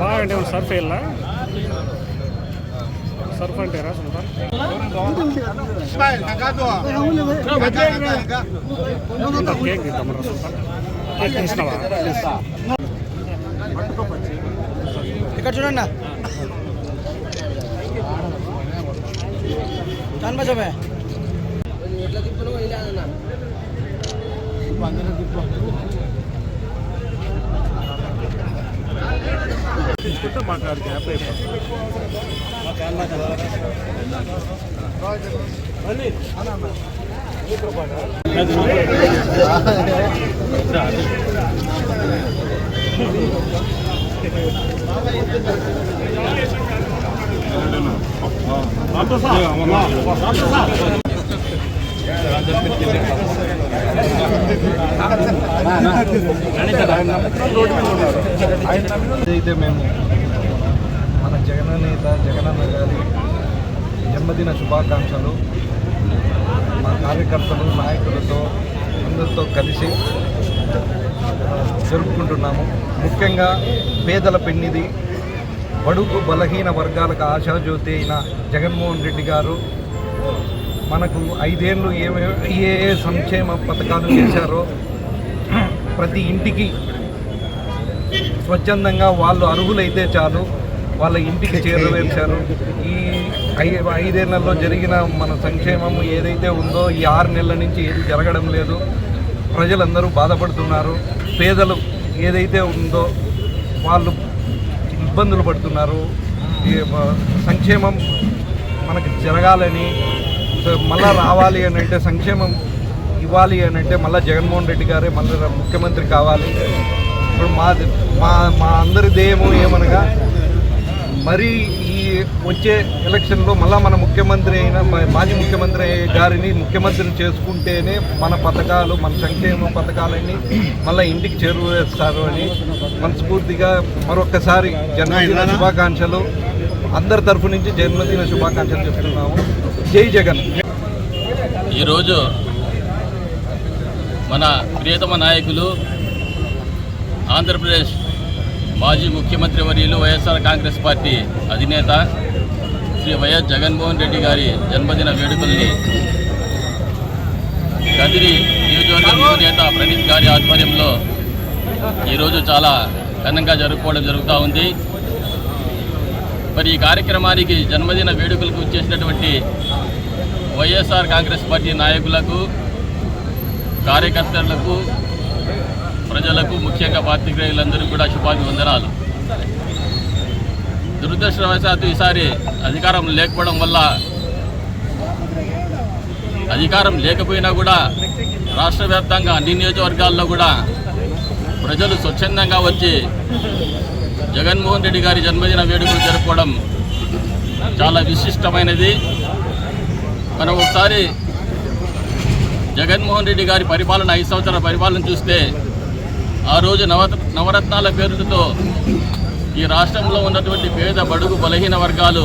బాగంటే Surf వెళ్ళా Surf అంటే రా సుల్తాన్ ఇంత కేక్ ఇద్దాం రా సుల్తాన్ కేక్ తీసినావా ఇక్కడ చూడండి చాన్ బజాబే తీసుకుంటే మాకు ఆడికి హ్యాపీ అయిపోతుంది అయితే మేము మన జగననేత జగనన్న గారి జన్మదిన శుభాకాంక్షలు. మా కార్యకర్తలు నాయకులతో అందరితో కలిసి జరుపుకుంటున్నాము. ముఖ్యంగా పేదల పెన్నిది బడుగు బలహీన వర్గాలకు ఆశాజ్యోతి అయిన జగన్మోహన్ రెడ్డి గారు మనకు ఐదేళ్ళు ఏమే ఏ ఏ సంక్షేమ పథకాలు చేశారో ప్రతి ఇంటికి స్వచ్ఛందంగా వాళ్ళు అర్హులైతే చాలు వాళ్ళ ఇంటికి చేరవేశారు. ఈ ఐదేళ్ళలో జరిగిన మన సంక్షేమం ఏదైతే ఉందో ఈ ఆరు నెలల నుంచి ఏది జరగడం లేదు. ప్రజలందరూ బాధపడుతున్నారు. పేదలు ఏదైతే ఉందో వాళ్ళు ఇబ్బందులు పడుతున్నారు. సంక్షేమం మనకు జరగాలని మళ్ళా రావాలి అని అంటే సంక్షేమం ఇవ్వాలి అని అంటే మళ్ళీ జగన్మోహన్ రెడ్డి గారే మళ్ళీ ముఖ్యమంత్రి కావాలి. ఇప్పుడు మా మా మా అందరి ధ్యేయము ఏమనగా మరి ఈ వచ్చే ఎలక్షన్లో మళ్ళా మన ముఖ్యమంత్రి అయిన మాజీ ముఖ్యమంత్రి గారిని ముఖ్యమంత్రిని చేసుకుంటేనే మన పథకాలు మన సంక్షేమ పథకాలన్నీ మళ్ళీ ఇంటికి చేరువేస్తారు అని మనస్ఫూర్తిగా మరొక్కసారి జన్మదిన శుభాకాంక్షలు. అందరి తరఫు నుంచి జన్మదిన శుభాకాంక్షలు చెప్తున్నాము. జై జగన్. ఈరోజు మన ప్రియతమ నాయకులు ఆంధ్రప్రదేశ్ మాజీ ముఖ్యమంత్రి వర్యులు వైఎస్ఆర్ కాంగ్రెస్ పార్టీ అధినేత శ్రీ వైఎస్ జగన్మోహన్ రెడ్డి గారి జన్మదిన వేడుకల్ని కదిరి నియోజకవర్గ యువనేత ప్రణీత్ గారి ఆధ్వర్యంలో ఈరోజు చాలా ఘనంగా జరుపుకోవడం జరుగుతూ ఉంది. మరి ఈ కార్యక్రమానికి జన్మదిన వేడుకలకు వచ్చేసినటువంటి వైఎస్ఆర్ కాంగ్రెస్ పార్టీ నాయకులకు కార్యకర్తలకు ప్రజలకు ముఖ్యంగా పాత్రికేయులందరూ కూడా శుభాభివందనాలు. దురదృష్టవశాత్తు ఈసారి అధికారం లేకపోవడం వల్ల అధికారం లేకపోయినా కూడా రాష్ట్ర వ్యాప్తంగా అన్ని నియోజకవర్గాల్లో కూడా ప్రజలు స్వచ్ఛందంగా వచ్చి జగన్మోహన్ రెడ్డి గారి జన్మదిన వేడుకలు జరుపుకోవడం చాలా విశిష్టమైనది. మనం ఒకసారి జగన్మోహన్ రెడ్డి గారి పరిపాలన ఐదు సంవత్సరాల పరిపాలన చూస్తే ఆ రోజు నవ నవరత్నాల పేరుతో ఈ రాష్ట్రంలో ఉన్నటువంటి పేద బడుగు బలహీన వర్గాలు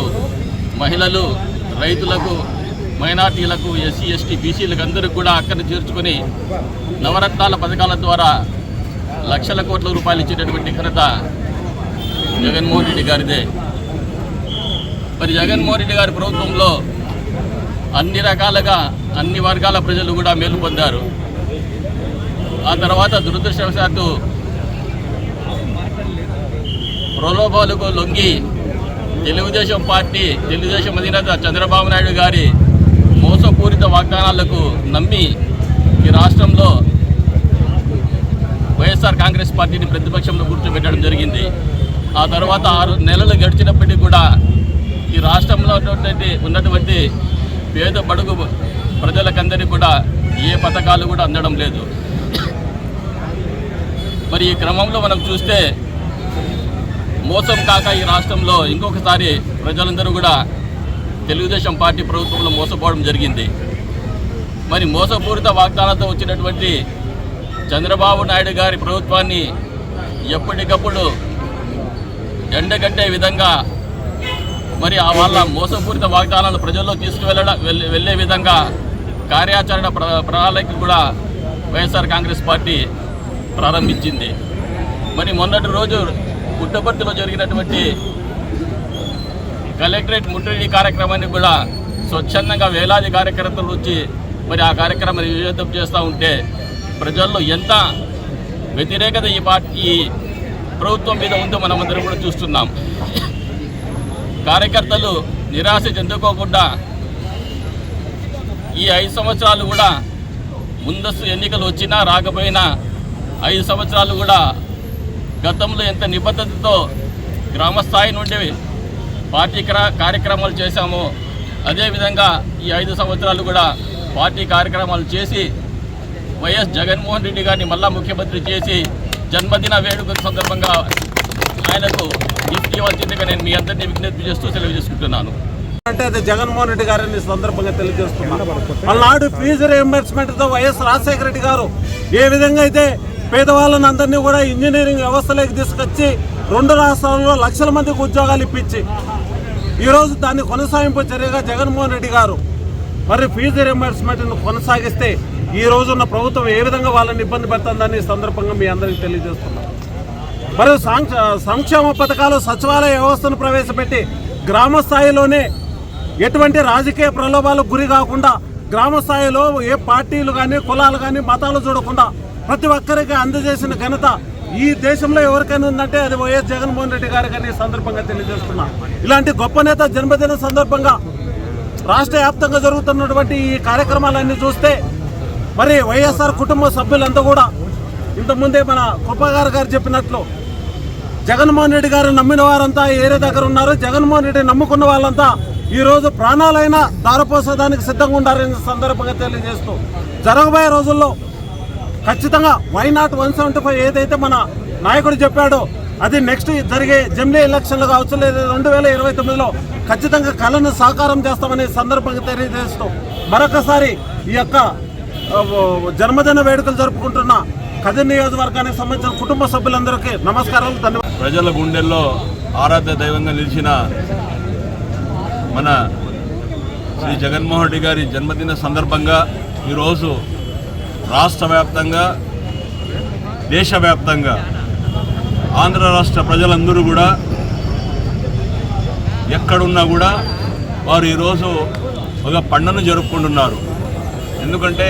మహిళలు రైతులకు మైనార్టీలకు ఎస్సీ ఎస్టీ బీసీలకు అందరికీ కూడా అక్కడిని చేర్చుకొని నవరత్నాల పథకాల ద్వారా లక్షల కోట్ల రూపాయలు ఇచ్చేటటువంటి ఘనత జగన్మోహన్ రెడ్డి గారిదే. మరి జగన్మోహన్ రెడ్డి గారి ప్రభుత్వంలో అన్ని రకాలుగా అన్ని వర్గాల ప్రజలు కూడా మేలు పొందారు. ఆ తర్వాత దురదృష్టవశాత్తు ప్రలోభాలకు లొంగి తెలుగుదేశం పార్టీ తెలుగుదేశం అధినేత చంద్రబాబు నాయుడు గారి మోసపూరిత వాగ్దానాలకు నమ్మి ఈ రాష్ట్రంలో వైఎస్ఆర్ కాంగ్రెస్ పార్టీని ప్రతిపక్షంలో కూర్చోబెట్టడం జరిగింది. ఆ తర్వాత ఆరు నెలలు గడిచినప్పటికీ కూడా ఈ రాష్ట్రంలో ఉన్నటువంటి ఉన్నటువంటి పేద బడుగు ప్రజలకందరికీ కూడా ఏ పథకాలు కూడా అందడం లేదు. మరి ఈ క్రమంలో మనం చూస్తే మోసం కాక ఈ రాష్ట్రంలో ఇంకొకసారి ప్రజలందరూ కూడా తెలుగుదేశం పార్టీ ప్రభుత్వంలో మోసపోవడం జరిగింది. మరి మోసపూరిత వాగ్దానాలతో వచ్చినటువంటి చంద్రబాబు నాయుడు గారి ప్రభుత్వాన్ని ఎప్పటికప్పుడు ఎండగట్టే విధంగా మరి ఆ వాళ్ళ మోసపూరిత వాగ్దానాలు ప్రజల్లో తీసుకువెళ్ళడం వెళ్ళే- వెళ్ళే విధంగా కార్యాచరణ ప్ర ప్రణాళిక కూడా వైఎస్ఆర్ కాంగ్రెస్ పార్టీ ప్రారంభించింది. మరి మొన్నటి రోజు పుట్టపర్తిలో జరిగినటువంటి కలెక్టరేట్ ముట్టడి కార్యక్రమానికి కూడా స్వచ్ఛందంగా వేలాది కార్యకర్తలు వచ్చి మరి ఆ కార్యక్రమాన్ని విజయవంతం చేస్తూ ఉంటే ప్రజల్లో ఎంత వ్యతిరేకత ఈ పార్టీ ప్రభుత్వం మీద ఉందో మనమందరం కూడా చూస్తున్నాం. కార్యకర్తలు నిరాశ చెందుకోకుండా ఈ ఐదు సంవత్సరాలు కూడా ముందస్తు ఎన్నికలు వచ్చినా రాకపోయినా ఐదు సంవత్సరాలు కూడా గతంలో ఎంత నిబద్ధతతో గ్రామస్థాయి నుండి పార్టీ క్రా- కార్యక్రమాలు చేశామో అదేవిధంగా ఈ ఐదు సంవత్సరాలు కూడా పార్టీ కార్యక్రమాలు చేసి వైఎస్ జగన్మోహన్ రెడ్డి గారిని మళ్ళా ముఖ్యమంత్రి చేసి జన్మదిన వేడుక సందర్భంగా ఆయనకు గిఫ్ట్ ఇవ్వాల్సిందిగా నేను మీ అందరినీ విజ్ఞప్తి చేస్తూ తెలియజేసుకుంటున్నాను అంటే అది జగన్మోహన్ రెడ్డి గారిని సందర్భంగా తెలియజేస్తున్నాను మళ్ళాడు ఫీజు రియంబర్స్మెంట్తో వైఎస్ రాజశేఖర రెడ్డి గారు ఏ విధంగా అయితే పేదవాళ్ళని అందరినీ కూడా ఇంజనీరింగ్ వ్యవస్థలోకి తీసుకొచ్చి రెండు రాష్ట్రాల్లో లక్షల మందికి ఉద్యోగాలు ఇప్పించి ఈరోజు దాన్ని కొనసాగింపు చర్యగా జగన్మోహన్ రెడ్డి గారు మరి ఫీజు రియంబర్స్మెంట్ను కొనసాగిస్తే ఈ రోజున్న ప్రభుత్వం ఏ విధంగా వాళ్ళని ఇబ్బంది పెడుతుందని సందర్భంగా మీ అందరికీ తెలియజేస్తున్నాం. మరియు సాంక్ష- సంక్షేమ పథకాలు సచివాలయ వ్యవస్థను ప్రవేశపెట్టి గ్రామ స్థాయిలోనే ఎటువంటి రాజకీయ ప్రలోభాలకు గురి కాకుండా గ్రామ స్థాయిలో ఏ పార్టీలు కానీ కులాలు కానీ మతాలు చూడకుండా ప్రతి ఒక్కరికి అందజేసిన ఘనత ఈ దేశంలో ఎవరికైనా ఉందంటే అది వైఎస్ జగన్మోహన్ రెడ్డి గారికి కానీ సందర్భంగా తెలియజేస్తున్నా. ఇలాంటి గొప్ప నేత జన్మదిన సందర్భంగా రాష్ట్ర వ్యాప్తంగా జరుగుతున్నటువంటి ఈ కార్యక్రమాలన్నీ చూస్తే మరి వైఎస్ఆర్ కుటుంబ సభ్యులంతా కూడా ఇంతకుముందే మన కృపాగారు గారు చెప్పినట్లు జగన్మోహన్ రెడ్డి గారు నమ్మిన వారంతా ఏరే దగ్గర ఉన్నారు. జగన్మోహన్ రెడ్డి నమ్ముకున్న వాళ్ళంతా ఈరోజు ప్రాణాలైనా దారపోసేదానికి సిద్ధంగా ఉండారని సందర్భంగా తెలియజేస్తూ జరగబోయే రోజుల్లో ఖచ్చితంగా why not one seventy five ఏదైతే మన నాయకుడు చెప్పాడో అది నెక్స్ట్ జరిగే జమిలీ ఎలక్షన్లు కావచ్చు లేదా రెండు వేల ఇరవై తొమ్మిదిలో ఖచ్చితంగా కళను సాకారం చేస్తామనే సందర్భంగా తెలియజేస్తూ మరొకసారి ఈ యొక్క జన్మదిన వేడుకలు జరుపుకుంటున్న కదిరి నియోజకవర్గానికి సంబంధించిన కుటుంబ సభ్యులందరికీ నమస్కారాలు ధన్యవాదాలు. ప్రజల గుండెల్లో ఆరాధ్య దైవంగా నిలిచిన మన శ్రీ జగన్మోహన్ రెడ్డి గారి జన్మదిన సందర్భంగా ఈరోజు రాష్ట్ర వ్యాప్తంగా దేశవ్యాప్తంగా ఆంధ్ర రాష్ట్ర ప్రజలందరూ కూడా ఎక్కడున్నా కూడా వారు ఈరోజు ఒక పండుగను జరుపుకుంటున్నారు. ఎందుకంటే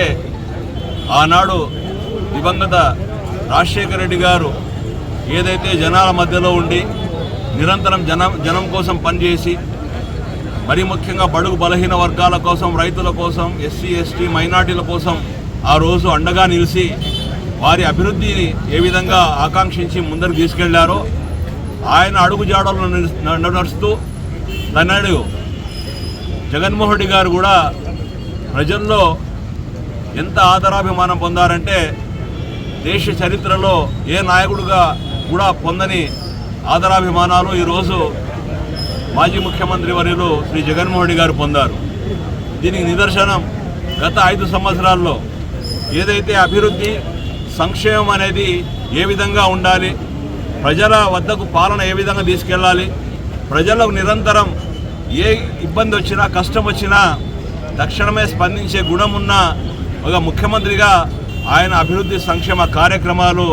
ఆనాడు దివంగత రాజశేఖర రెడ్డి గారు ఏదైతే జనాల మధ్యలో ఉండి నిరంతరం జనం జనం కోసం పనిచేసి మరీ ముఖ్యంగా బడుగు బలహీన వర్గాల కోసం రైతుల కోసం ఎస్సీ ఎస్టీ మైనార్టీల కోసం ఆ రోజు అండగా నిలిచి వారి అభివృద్ధిని ఏ విధంగా ఆకాంక్షించి ముందరు తీసుకెళ్ళారో ఆయన అడుగుజాడలను నడుస్తూ తనడు జగన్మోహన్ రెడ్డి గారు కూడా ప్రజల్లో ఎంత ఆదరాభిమానం పొందారంటే దేశ చరిత్రలో ఏ నాయకుడుగా కూడా పొందని ఆదరాభిమానాలు ఈరోజు మాజీ ముఖ్యమంత్రి వర్యులు శ్రీ జగన్మోహన్ రెడ్డి గారు పొందారు. దీనికి నిదర్శనం గత ఐదు సంవత్సరాల్లో ఏదైతే అభివృద్ధి సంక్షేమం అనేది ఏ విధంగా ఉండాలి ప్రజల వద్దకు పాలన ఏ విధంగా తీసుకెళ్ళాలి ప్రజలకు నిరంతరం ఏ ఇబ్బంది వచ్చినా కష్టం వచ్చినా తక్షణమే స్పందించే గుణం ఉన్న ఒక ముఖ్యమంత్రిగా ఆయన అభివృద్ధి సంక్షేమ కార్యక్రమాలు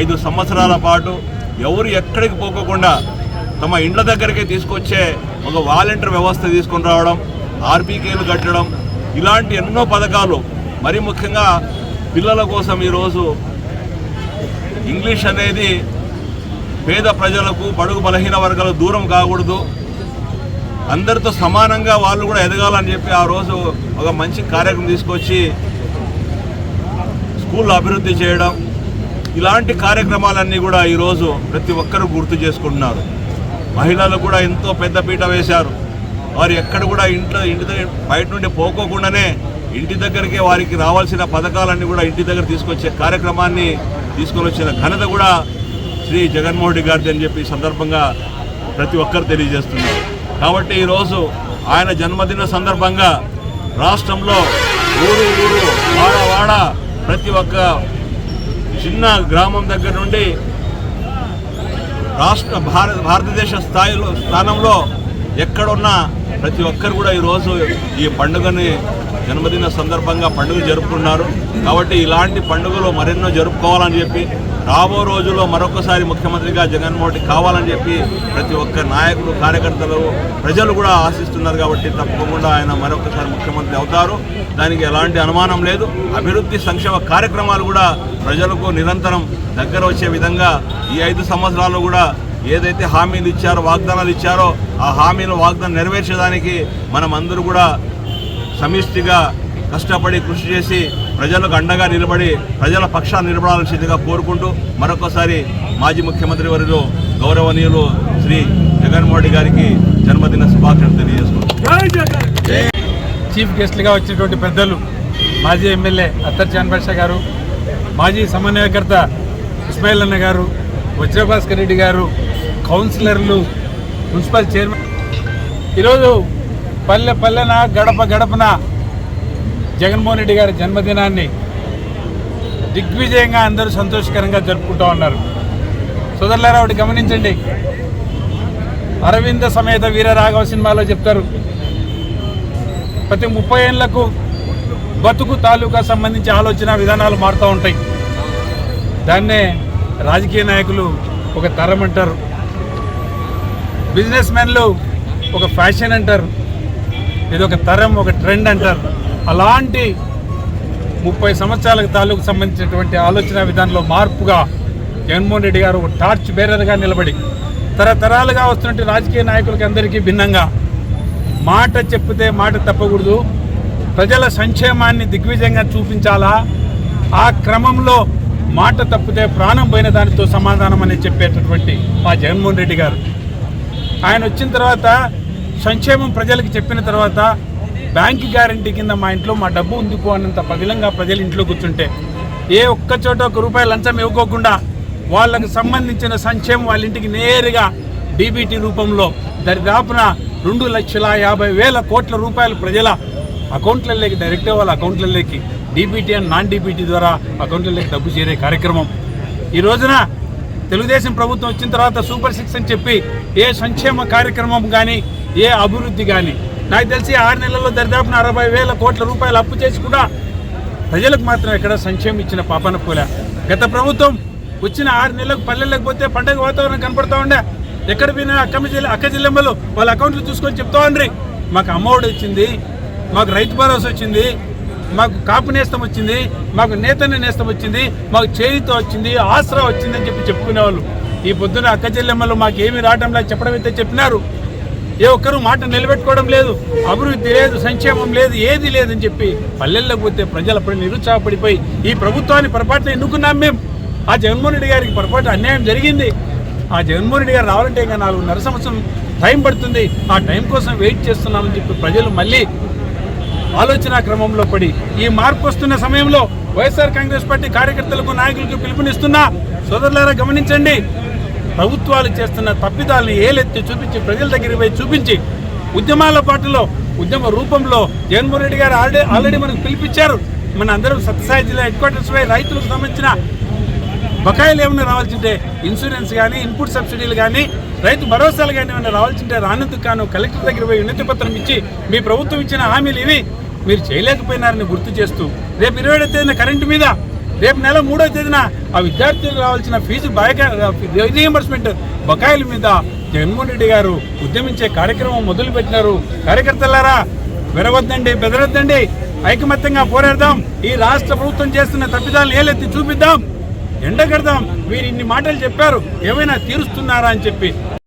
ఐదు సంవత్సరాల పాటు ఎవరు ఎక్కడికి పోకోకుండా తమ ఇండ్ల దగ్గరికి తీసుకొచ్చే ఒక వాలంటీర్ వ్యవస్థ తీసుకొని రావడం ఆర్బీకేలు కట్టడం ఇలాంటి ఎన్నో పథకాలు. మరి ముఖ్యంగా పిల్లల కోసం ఈరోజు ఇంగ్లీష్ అనేది పేద ప్రజలకు బడుగు బలహీన వర్గాలకు దూరం కాకూడదు. అందరితో సమానంగా వాళ్ళు కూడా ఎదగాలని చెప్పి ఆ రోజు ఒక మంచి కార్యక్రమం తీసుకొచ్చి స్కూల్ అభివృద్ధి చేయడం ఇలాంటి కార్యక్రమాలన్నీ కూడా ఈరోజు ప్రతి ఒక్కరూ గుర్తు చేసుకుంటున్నారు. మహిళలు కూడా ఎంతో పెద్ద పీట వేశారు. వారు ఎక్కడ కూడా ఇంట్లో ఇంటి దగ్గర బయట నుండి పోకోకుండానే ఇంటి దగ్గరికి వారికి రావాల్సిన పథకాలన్నీ కూడా ఇంటి దగ్గర తీసుకొచ్చే కార్యక్రమాన్ని తీసుకొని వచ్చిన ఘనత కూడా శ్రీ జగన్మోహన్ రెడ్డి గారిది అని చెప్పి సందర్భంగా ప్రతి ఒక్కరు తెలియజేస్తున్నారు. కాబట్టి ఈరోజు ఆయన జన్మదిన సందర్భంగా రాష్ట్రంలో ఊరు ఊరు వాడ వాడ ప్రతి ఒక్క చిన్న గ్రామం దగ్గర నుండి రాష్ట్ర భారత భారతదేశ స్థాయిలో స్థానంలో ఎక్కడున్నా ప్రతి ఒక్కరు కూడా ఈరోజు ఈ పండుగని జన్మదిన సందర్భంగా పండుగ జరుపుకున్నారు కాబట్టి ఇలాంటి పండుగలు మరెన్నో జరుపుకోవాలని చెప్పి రాబో రోజుల్లో మరొకసారి ముఖ్యమంత్రిగా జగన్మోహన్ కావాలని చెప్పి ప్రతి ఒక్క నాయకులు కార్యకర్తలు ప్రజలు కూడా ఆశిస్తున్నారు కాబట్టి తప్పకుండా ఆయన మరొకసారి ముఖ్యమంత్రి అవుతారు. దానికి ఎలాంటి అనుమానం లేదు. అభివృద్ధి సంక్షేమ కార్యక్రమాలు కూడా ప్రజలకు నిరంతరం దగ్గర వచ్చే విధంగా ఈ ఐదు సంవత్సరాలు కూడా ఏదైతే హామీలు ఇచ్చారో వాగ్దానాలు ఇచ్చారో ఆ హామీలు వాగ్దానం నెరవేర్చడానికి మనం అందరూ కూడా సమిష్టిగా కష్టపడి కృషి చేసి ప్రజలకు అండగా నిలబడి ప్రజల పక్షాన్ని నిలబడాల్సిందిగా కోరుకుంటూ మరొకసారి మాజీ ముఖ్యమంత్రి వర్యులు గౌరవనీయులు శ్రీ జగన్మోహన్ రెడ్డి గారికి జన్మదిన శుభాకాంక్షలు తెలియజేసుకుంటున్నాను చీఫ్ గెస్ట్లుగా వచ్చినటువంటి పెద్దలు మాజీ ఎమ్మెల్యే అత్తర్ చాన్బాషా గారు మాజీ సమన్వయకర్త ఇస్మాయిల్ అన్న గారు వజ్రభాస్కర్ రెడ్డి గారు కౌన్సిలర్లు మున్సిపల్ చైర్మన్. ఈరోజు పల్లె పల్లెన గడప గడపన? జగన్మోహన్ రెడ్డి గారి జన్మదినాన్ని దిగ్విజయంగా అందరూ సంతోషకరంగా జరుపుకుంటూ ఉన్నారు. సోదరులారా ఒకటి గమనించండి. అరవింద సమేత వీర రాఘవ సినిమాలో చెప్తారు. ప్రతి ముప్పై ఏళ్ళకు బతుకు తాలూకా సంబంధించి ఆలోచన విధానాలు మారుతూ ఉంటాయి. దాన్నే రాజకీయ నాయకులు ఒక తరం అంటారు. బిజినెస్ మ్యాన్లు ఒక ఫ్యాషన్ అంటారు. ఇది ఒక తరం ఒక ట్రెండ్ అంటారు. అలాంటి ముప్పై సంవత్సరాలకు తాలూకు సంబంధించినటువంటి ఆలోచన విధానంలో మార్పుగా జగన్మోహన్ రెడ్డి గారు ఒక టార్చ్ బేరర్గా నిలబడి తరతరాలుగా వస్తున్న రాజకీయ నాయకులకి అందరికీ భిన్నంగా మాట చెప్తే మాట తప్పకూడదు. ప్రజల సంక్షేమాన్ని దిగ్విజయంగా చూపించాలా? ఆ క్రమంలో మాట తప్పితే ప్రాణం పోయిన దానితో సమాధానం అని చెప్పేటటువంటి మా జగన్మోహన్ రెడ్డి గారు. ఆయన వచ్చిన తర్వాత సంక్షేమం ప్రజలకు చెప్పిన తర్వాత బ్యాంక్ గ్యారంటీ కింద మా ఇంట్లో మా డబ్బు ఉంది పో అన్నంత పదిలంగా ప్రజలు ఇంట్లో కూర్చుంటే ఏ ఒక్క చోట ఒక రూపాయి లంచం ఇవ్వకోకుండా వాళ్ళకు సంబంధించిన సంక్షేమం వాళ్ళ ఇంటికి నేరుగా డీబీటీ రూపంలో దరిదాపున రెండు లక్షల యాభై వేల కోట్ల రూపాయలు ప్రజల అకౌంట్లలోకి డైరెక్ట్గా వాళ్ళ అకౌంట్లలోకి డీబీటీ అండ్ నాన్ డీబీటీ ద్వారా అకౌంట్లలోకి డబ్బు చేరే కార్యక్రమం. ఈ రోజున తెలుగుదేశం ప్రభుత్వం వచ్చిన తర్వాత సూపర్ సిక్స్ అని చెప్పి ఏ సంక్షేమ కార్యక్రమం కానీ ఏ అభివృద్ధి కానీ నాకు తెలిసి ఆరు నెలల్లో దరిదాపున అరవై వేల కోట్ల రూపాయలు అప్పు చేసి కూడా ప్రజలకు మాత్రం ఎక్కడ సంక్షేమం ఇచ్చిన పాపన పూల. గత ప్రభుత్వం వచ్చిన ఆరు నెలలకు పల్లెలకు పోతే పండగ వాతావరణం కనపడతా ఉండే. ఎక్కడ పోయినా అక్క జిల్లా అక్క జిల్లెమ్మలు వాళ్ళ అకౌంట్లు చూసుకొని చెప్తా ఉండ్రి. మాకు అమ్మఒడి వచ్చింది మాకు రైతు భరోసా వచ్చింది మాకు కాపు నేస్తం వచ్చింది మాకు నేతన్న నేస్తం వచ్చింది మాకు చేయితో వచ్చింది ఆసరా వచ్చిందని చెప్పి చెప్పుకునేవాళ్ళు. ఈ పొద్దున అక్క చెల్లెమ్మలు మాకు ఏమి రావడం లేదు చెప్పడం అయితే చెప్పినారు. ఏ ఒక్కరు మాట నిలబెట్టుకోవడం లేదు అభివృద్ధి లేదు సంక్షేమం లేదు ఏది లేదని చెప్పి పల్లెల్లోకి పోతే ప్రజలపై నిరుత్సాహపడిపోయి ఈ ప్రభుత్వాన్ని పొరపాటున ఎన్నుకున్నాం మేము ఆ జగన్మోహన్ రెడ్డి గారికి పొరపాటు అన్యాయం జరిగింది. ఆ జగన్మోహన్ రెడ్డి గారు రావాలంటే ఇంకా నాలుగున్నర సంవత్సరం టైం పడుతుంది. ఆ టైం కోసం వెయిట్ చేస్తున్నామని చెప్పి ప్రజలు మళ్ళీ ఆలోచన క్రమంలో పడి ఈ మార్పు వస్తున్న సమయంలో వైఎస్ఆర్ కాంగ్రెస్ పార్టీ కార్యకర్తలకు నాయకులకు పిలుపునిస్తున్నా సోదరులారా గమనించండి. ప్రభుత్వాలు చేస్తున్న తప్పిదాలను ఏలెత్తి చూపించి ప్రజల దగ్గరికి పోయి చూపించి ఉద్యమాల పాటలో ఉద్యమ రూపంలో జగన్మోహన్ రెడ్డి గారు ఆల్రెడీ ఆల్రెడీ మనకు పిలిపించారు. మన అందరం సత్యసాయి జిల్లా హెడ్ క్వార్టర్స్ పై రైతులకు సంబంధించిన బకాయిలు ఏమైనా రావాల్సింటే ఇన్సూరెన్స్ కానీ ఇన్పుట్ సబ్సిడీలు కానీ రైతు భరోసాలు కానీ ఏమైనా రావాల్సింటే రానందుకు కాను కలెక్టర్ దగ్గర పోయి వినతి పత్రం ఇచ్చి మీ ప్రభుత్వం ఇచ్చిన హామీలు ఇవి. మీరు చేయలేకపోయినారని గుర్తు చేస్తూ రేపు ఇరవై తేదీన కరెంటు మీద రేపు నెల మూడో తేదీన ఆ విద్యార్థులకు రావాల్సిన ఫీజు బయక రీఎంబర్స్మెంట్ బకాయిల మీద జగన్మోహన్ రెడ్డి గారు ఉద్యమించే కార్యక్రమం మొదలు పెట్టినారు కార్యకర్తలారా విరవద్దండి బెదరొద్దండి. ఐకమత్యంగా పోరాడదాం. ఈ రాష్ట్ర ప్రభుత్వం చేస్తున్న తప్పిదాలను ఏలెత్తి చూపిద్దాం. ఎండగడదాం. వీరు ఇన్ని మాటలు చెప్పారు. ఏమైనా తీరుస్తున్నారా అని చెప్పి